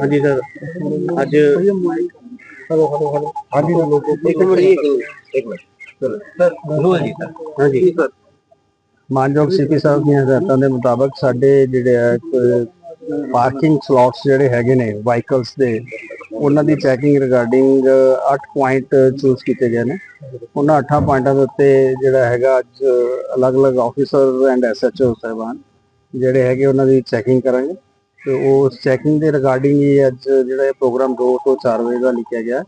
ਹਾਂਜੀ ਸਰ। ਅੱਜ hello hello hello. ਹਾਂਜੀ ਸਰ। ਇੱਕ ਮਿੰਟ ਇੱਕ ਮਿੰਟ ਚਲੋ। ਸਰ ਬੋਲੋ ਜੀ। ਸਰ ਹਾਂਜੀ। ਸਰ ਮਾਨਯੋਗ ਸੀਪੀ ਸਾਹਿਬ ਦੀਆਂ ਹਦਾਇਤਾਂ ਦੇ ਮੁਤਾਬਕ ਸਾਡੇ ਜਿਹੜੇ ਆ ਪਾਰਕਿੰਗ ਸਲੋਟਸ ਜਿਹੜੇ ਹੈਗੇ ਨੇ ਵਾਹੀਕਲਸ ਦੇ ਉਹਨਾਂ ਦੀ ਚੈਕਿੰਗ ਰਿਗਾਰਡਿੰਗ 8 ਪੁਆਇੰਟ ਚੂਜ਼ ਕੀਤੇ ਗਏ ਨੇ। ਉਹਨਾਂ 8 ਪੁਆਇੰਟਾਂ ਦੇ ਉੱਤੇ ਜਿਹੜਾ ਹੈਗਾ ਅੱਜ ਅਲੱਗ-ਅਲੱਗ ਆਫੀਸਰ ਐਂਡ ਐਸਐਚਓ ਸਾਹਿਬਾਨ ਜਿਹੜੇ ਹੈਗੇ ਉਹਨਾਂ ਦੀ ਚੈਕਿੰਗ ਕਰਾਂਗੇ। ਤੇ ਉਸ ਚੈਕਿੰਗ ਦੇ ਰਿਗਾਰਡਿੰਗ ਹੀ ਅੱਜ ਜਿਹੜਾ ਇਹ ਪ੍ਰੋਗਰਾਮ 2 ਤੋਂ 4 ਵਜੇ ਦਾ ਲਿਖਿਆ ਗਿਆ।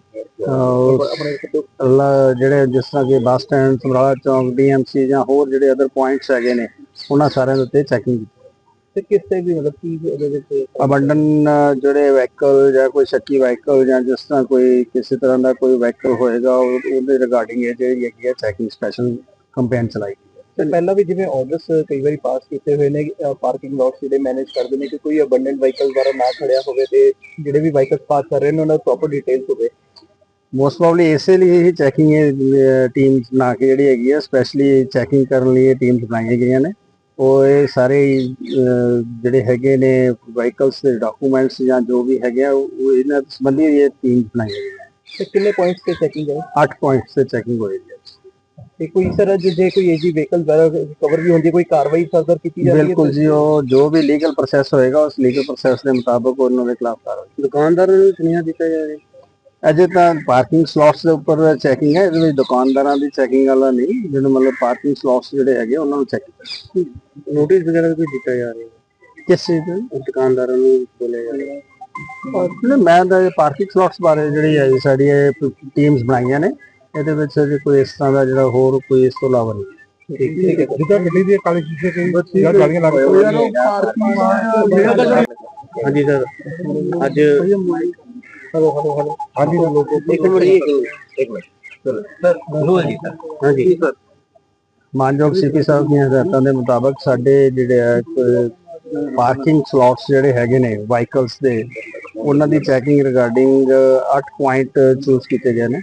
ਜਿਹੜੇ ਜਿਸ ਤਰ੍ਹਾਂ ਕਿ ਬੱਸ ਸਟੈਂਡ ਸਮਰਾਲਾ ਚੌਂਕ ਡੀਐਮਸੀ ਜਾਂ ਹੋਰ ਜਿਹੜੇ ਅਦਰ ਪੁਆਇੰਟਸ ਹੈਗੇ ਨੇ ਉਹਨਾਂ ਸਾਰਿਆਂ ਦੇ ਉੱਤੇ ਚੈਕਿੰਗ ਕੀਤੀ। ਤੇ ਕਿਸ ਤੇ ਵੀ ਮਤਲਬ ਕੀ ਉਹਦੇ ਵਿੱਚ ਅਬੰਡਨ ਜਿਹੜੇ ਵਹੀਕਲ ਜਾਂ ਕੋਈ ਸ਼ੱਕੀ ਵਹੀਕਲ ਜਾਂ ਜਿਸ ਤਰ੍ਹਾਂ ਕੋਈ ਕਿਸੇ ਤਰ੍ਹਾਂ ਦਾ ਕੋਈ ਵਹੀਕਲ ਹੋਏਗਾ ਉਹ- ਉਹਦੇ ਰਿਗਾਰਡਿੰਗ ਇਹ ਜਿਹੜੀ ਹੈਗੀ ਹੈ ਚੈਕਿੰਗ ਸਪੈਸ਼ਲ ਕੰਪੇਨ ਚਲਾਈ। ਤੇ ਪਹਿਲਾਂ ਵੀ ਜਿਵੇਂ ਆਰਡਰਸ ਕਈ ਵਾਰੀ ਪਾਸ ਕੀਤੇ ਹੋਏ ਨੇ ਪਾਰਕਿੰਗ ਲੋਟਸ ਜਿਹੜੇ ਮੈਨੇਜ ਕਰਦੇ ਨੇ ਕਿ ਕੋਈ ਅਬੰਡੈਂਟ ਵਹੀਕਲ ਦੁਆਰਾ ਨਾ ਖੜਿਆ ਹੋਵੇ ਤੇ ਜਿਹੜੇ ਵੀ ਵਹੀਕਲਸ ਪਾਸ ਕਰ ਰਹੇ ਨੇ ਉਹਨਾਂ ਦਾ ਪ੍ਰੋਪਰ ਡਿਟੇਲਸ ਹੋਵੇ। ਮੋਸਟ ਪ੍ਰੋਬਬਲੀ ਇਸੇ ਲਈ ਹੀ ਚੈਕਿੰਗ ਇਹ ਟੀਮਸ ਬਣਾ ਕੇ ਜਿਹੜੀ ਹੈਗੀ ਹੈ ਸਪੈਸ਼ਲੀ ਚੈਕਿੰਗ ਕਰਨ ਲਈ ਇਹ ਟੀਮਸ ਬਣਾਈਆਂ ਗਈਆਂ ਨੇ। ਉਹ ਇਹ ਸਾਰੇ ਹੀ, ਜਿਹੜੇ ਹੈਗੇ ਨੇ ਵਹੀਕਲਸ ਦੇ ਡਾਕੂਮੈਂਟਸ ਜਾਂ ਜੋ ਵੀ ਹੈਗੇ ਆ ਉਹ ਇਹਨਾਂ ਸੰਬੰਧੀ ਇਹ ਟੀਮਸ ਬਣਾਈਆਂ ਗਈਆਂ ਤੇ ਕਿੰਨੇ ਪੁਆਇੰਟਸ ਤੇ ਚੈਕਿੰਗ ਹੈ 8 ਪੁਆਇੰਟਸ ਤੇ ਚੈਕਿੰਗ ਹੋਏਗੀ ਤੇ ਕੋਈ ਸਰ ਜੇ ਜੇ ਕੋਈ ਏਜੀ ਵਹੀਕਲ ਦੁਆਰਾ ਕਵਰ ਵੀ ਹੁੰਦੀ ਹੈ ਕੋਈ ਕਾਰਵਾਈ ਫਰਦਰ ਕੀਤੀ ਜਾਂਦੀ ਹੈ ਬਿਲਕੁਲ ਜੀ ਉਹ ਜੋ ਵੀ ਲੀਗਲ ਪ੍ਰੋਸੈਸ ਹੋਏਗਾ ਉਸ ਲੀਗਲ ਪ੍ਰੋਸੈਸ ਦੇ ਮੁਤਾਬਕ ਉਹਨਾਂ ਦੇ ਖਿਲਾਫ ਕਾਰਵਾਈ। ਦੁਕਾਨਦਾਰਾਂ ਨੂੰ ਸੁਨੇਹਾ ਦਿੱਤਾ ਜਾ ਰਿਹਾ ਅਜੇ ਤਾਂ ਪਾਰਕਿੰਗ ਸਲੋਟਸ ਦੇ ਉੱਪਰ ਚੈਕਿੰਗ ਹੈ ਇਹਦੇ ਵਿੱਚ ਦੁਕਾਨਦਾਰਾਂ ਦੀ ਚੈਕਿੰਗ ਵਾਲਾ ਨਹੀਂ ਜਿਹਨੂੰ ਮਤਲਬ ਪਾਰਕਿੰਗ ਸਲੋਟਸ ਜਿਹੜੇ ਹੈਗੇ ਉਹਨਾਂ ਨੂੰ ਚੈੱਕ ਨੋਟਿਸ ਵਗੈਰਾ ਵੀ ਕੋਈ ਦਿੱਤਾ ਜਾ ਰਿਹਾ? ਕਿਸ ਦੁਕਾਨਦਾਰਾਂ ਨੂੰ ਬੋਲਿਆ ਜਾ ਰਿਹਾ। ਮੈਂ ਤਾਂ ਪਾਰਕਿੰਗ ਸਲੋਟਸ ਬਾਰੇ ਜਿਹੜੀ ਹੈ ਸਾਡੀ ਇਹ ਟੀਮਸ ਬਣਾਈਆਂ ਨੇ। ਇਹਦੇ ਵਿੱਚ ਅਜੇ ਕੋਈ ਇਸ ਤਰ੍ਹਾਂ ਦਾ ਜਿਹੜਾ ਹੋਰ ਕੋਈ ਇਸ ਤੋਂ ਇਲਾਵਾ ਨਹੀਂ। ਠੀਕ ਹੈ ਜਿੱਦਾਂ ਗੱਡੀ ਦੀ ਕਾਲੀ ਸ਼ੀਸ਼ੇ ਕਈ ਜਾਂ ਗਾੜੀਆਂ ਲੱਗ ਨੇ। ਹਾਂਜੀ ਸਰ। ਅੱਜ ਹਲੋ ਹਲੋ ਹਲੋ। ਹਾਂਜੀ ਸਰ ਇੱਕ ਮਿੰਟ ਜੀ, ਇੱਕ ਮਿੰਟ। ਸਰ ਬੋਲੋ ਜੀ ਸਰ। ਹਾਂਜੀ। ਸਰ। ਮਾਨਯੋਗ ਸੀਪੀ ਸਾਹਿਬ ਦੀਆਂ ਹਦਾਇਤਾਂ ਦੇ ਮੁਤਾਬਕ ਸਾਡੇ ਜਿਹੜੇ ਆ ਪਾਰਕਿੰਗ ਸਲੋਟਸ ਜਿਹੜੇ ਹੈਗੇ ਨੇ ਵਾਹੀਕਲਸ ਦੇ ਉਹਨਾਂ ਦੀ ਚੈਕਿੰਗ ਰਿਗਾਰਡਿੰਗ 8 ਪੁਆਇੰਟ ਚੂਜ਼ ਕੀਤੇ ਗਏ ਨੇ।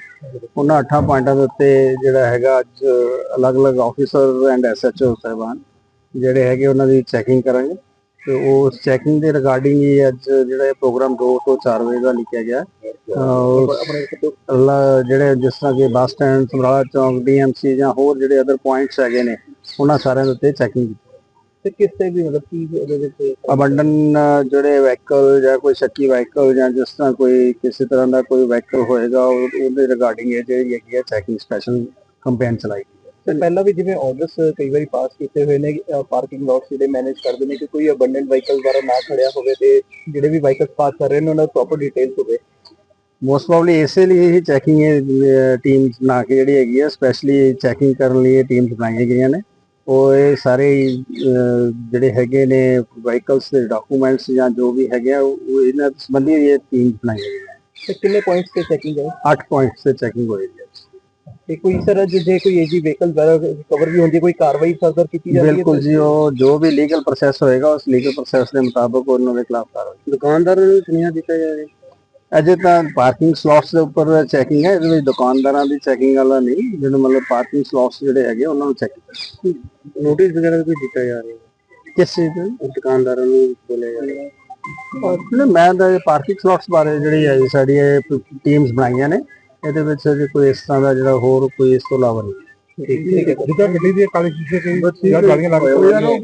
ਉਹਨਾਂ 8 ਪੁਆਇੰਟਾਂ ਦੇ ਉੱਤੇ ਜਿਹੜਾ ਹੈਗਾ ਅੱਜ ਅਲੱਗ-ਅਲੱਗ ਆਫੀਸਰ ਐਂਡ ਐਸਐਚਓ ਸਾਹਿਬਾਨ, ਜਿਹੜੇ ਹੈਗੇ ਉਹਨਾਂ ਦੀ ਚੈਕਿੰਗ ਕਰਾਂਗੇ। ਤੇ ਉਸ ਚੈਕਿੰਗ ਦੇ ਰਿਗਾਰਡਿੰਗ ਹੀ ਅੱਜ ਜਿਹੜਾ ਇਹ ਪ੍ਰੋਗਰਾਮ 2 ਤੋਂ 4 ਵਜੇ ਦਾ ਲਿਖਿਆ ਗਿਆ। ਜਿਹੜੇ ਜਿਸ ਤਰ੍ਹਾਂ ਕਿ ਬੱਸ ਸਟੈਂਡ, ਸਮਰਾਲਾ ਚੌਂਕ ਡੀਐਮਸੀ ਜਾਂ ਹੋਰ ਜਿਹੜੇ ਅਦਰ ਪੁਆਇੰਟਸ ਹੈਗੇ ਨੇ, ਉਹਨਾਂ ਸਾਰਿਆਂ ਦੇ ਉੱਤੇ ਚੈਕਿੰਗ ਕੀਤੀ। ਤੇ ਕਿਸ ਤੇ ਵੀ ਮਤਲਬ ਕੀ ਉਹਦੇ ਵਿੱਚ ਅਬੰਡਨ ਜਿਹੜੇ ਵਹੀਕਲ ਜਾਂ ਕੋਈ ਸ਼ੱਕੀ ਵਹੀਕਲ ਜਾਂ ਜਿਸ ਤਰ੍ਹਾਂ ਕੋਈ ਕਿਸੇ ਤਰ੍ਹਾਂ ਦਾ ਕੋਈ ਵਹੀਕਲ ਹੋਏਗਾ ਉਹ- ਉਹਦੇ ਰਿਗਾਰਡਿੰਗ ਇਹ ਜਿਹੜੀ ਹੈਗੀ ਹੈ ਚੈਕਿੰਗ ਸਪੈਸ਼ਲ ਕੰਪੇਨ ਚਲਾਈ ਪਹਿਲਾਂ ਵੀ ਜਿਵੇਂ ਆਰਡਰਸ ਕਈ ਵਾਰੀ ਪਾਸ ਕੀਤੇ ਹੋਏ ਨੇ ਪਾਰਕਿੰਗ ਲੋਟਸ ਜਿਹੜੇ ਮੈਨੇਜ ਕਰਦੇ ਨੇ ਕਿ ਕੋਈ ਅਬੰਡੈਂਟ ਵਹੀਕਲ ਦੁਆਰਾ ਨਾ ਖੜਿਆ ਹੋਵੇ ਤੇ ਜਿਹੜੇ ਵੀ ਵਹੀਕਲਸ ਪਾਸ ਕਰ ਰਹੇ ਨੇ ਉਹਨਾਂ ਦਾ ਪ੍ਰੋਪਰ ਡਿਟੇਲਸ ਹੋਵੇ। ਮੋਸਟ ਪ੍ਰੋਬਬਲੀ ਇਸੇ ਲਈ ਹੀ ਚੈਕਿੰਗ ਇਹ ਟੀਮਸ ਬਣਾ ਕੇ ਜਿਹੜੀ ਹੈਗੀ ਹੈ ਸਪੈਸ਼ਲੀ ਚੈਕਿੰਗ ਕਰਨ ਲਈ ਇਹ ਟੀਮਸ ਬਣਾਈਆਂ ਗਈਆਂ ਨੇ। ਉਹ ਇਹ ਸਾਰੇ ਹੀ, ਜਿਹੜੇ ਹੈਗੇ ਨੇ ਵਹੀਕਲਸ ਦੇ ਡਾਕੂਮੈਂਟਸ ਜਾਂ ਜੋ ਵੀ ਹੈਗੇ ਆ ਉਹ ਇਹਨਾਂ ਸੰਬੰਧੀ ਇਹ ਟੀਮਸ ਬਣਾਈਆਂ ਗਈਆਂ ਤੇ ਕਿੰਨੇ ਪੁਆਇੰਟਸ ਤੇ ਚੈਕਿੰਗ ਹੈ 8 ਪੁਆਇੰਟਸ ਤੇ ਚੈਕਿੰਗ ਹੋਏਗੀ ਤੇ ਕੋਈ ਸਰ ਜੇ ਜੇ ਕੋਈ ਏਜੀ ਵਹੀਕਲ ਕਵਰ ਵੀ ਹੁੰਦੀ ਹੈ ਕੋਈ ਕਾਰਵਾਈ ਫਰਦਰ ਕੀਤੀ ਜਾਂਦੀ ਹੈ? ਬਿਲਕੁਲ ਜੀ ਉਹ ਜੋ ਵੀ ਲੀਗਲ ਪ੍ਰੋਸੈਸ ਹੋਏਗਾ ਉਸ ਲੀਗਲ ਪ੍ਰੋਸੈਸ ਦੇ ਮੁਤਾਬਕ ਉਹਨਾਂ ਦੇ ਖਿਲਾਫ ਕਾਰਵਾਈ। ਦੁਕਾਨਦਾਰਾਂ ਨੂੰ ਸੁਨੇਹਾ ਦਿੱਤਾ ਜਾ ਰਿਹਾ ਅਜੇ ਤਾਂ ਪਾਰਕਿੰਗ ਸਲੋਟਸ ਦੇ ਉੱਪਰ ਚੈਕਿੰਗ ਹੈ ਇਹਦੇ ਵਿੱਚ ਦੁਕਾਨਦਾਰਾਂ ਦੀ ਚੈਕਿੰਗ ਵਾਲਾ ਨਹੀਂ ਜਿਹਨੂੰ ਮਤਲਬ ਪਾਰਕਿੰਗ ਸਲੋਟਸ ਜਿਹੜੇ ਹੈਗੇ ਉਹਨਾਂ ਨੂੰ ਚੈੱਕ ਨੋਟਿਸ ਵਗੈਰਾ ਵੀ ਕੋਈ ਦਿੱਤਾ ਜਾ ਰਿਹਾ ਕਿਸ ਚੀਜ਼ ਦੇ ਦੁਕਾਨਦਾਰਾਂ ਨੂੰ ਬੋਲਿਆ ਜਾ ਰਿਹਾ ਨਹੀਂ, ਮੈਂ ਤਾਂ ਪਾਰਕਿੰਗ ਸਲੋਟਸ ਬਾਰੇ ਜਿਹੜੀ ਹੈ ਸਾਡੀ ਇਹ ਟੀਮਸ ਬਣਾਈਆਂ ਨੇ ਇਹਦੇ ਵਿੱਚ ਅਜੇ ਕੋਈ ਇਸ ਤਰ੍ਹਾਂ ਦਾ ਜਿਹੜਾ ਹੋਰ ਕੋਈ ਇਸ ਤੋਂ ਇਲਾਵਾ ਨਹੀਂ ਠੀਕ ਠੀਕ ਹੈ ਜਿੱਦਾਂ ਗੱਡੀ ਦੀ ਕਾਲੀ ਸ਼ੀਸ਼ੇ ਕਈ ਜਾਂ ਗਾੜੀਆਂ ਲੱਗ ਪਈਆਂ ਨੇ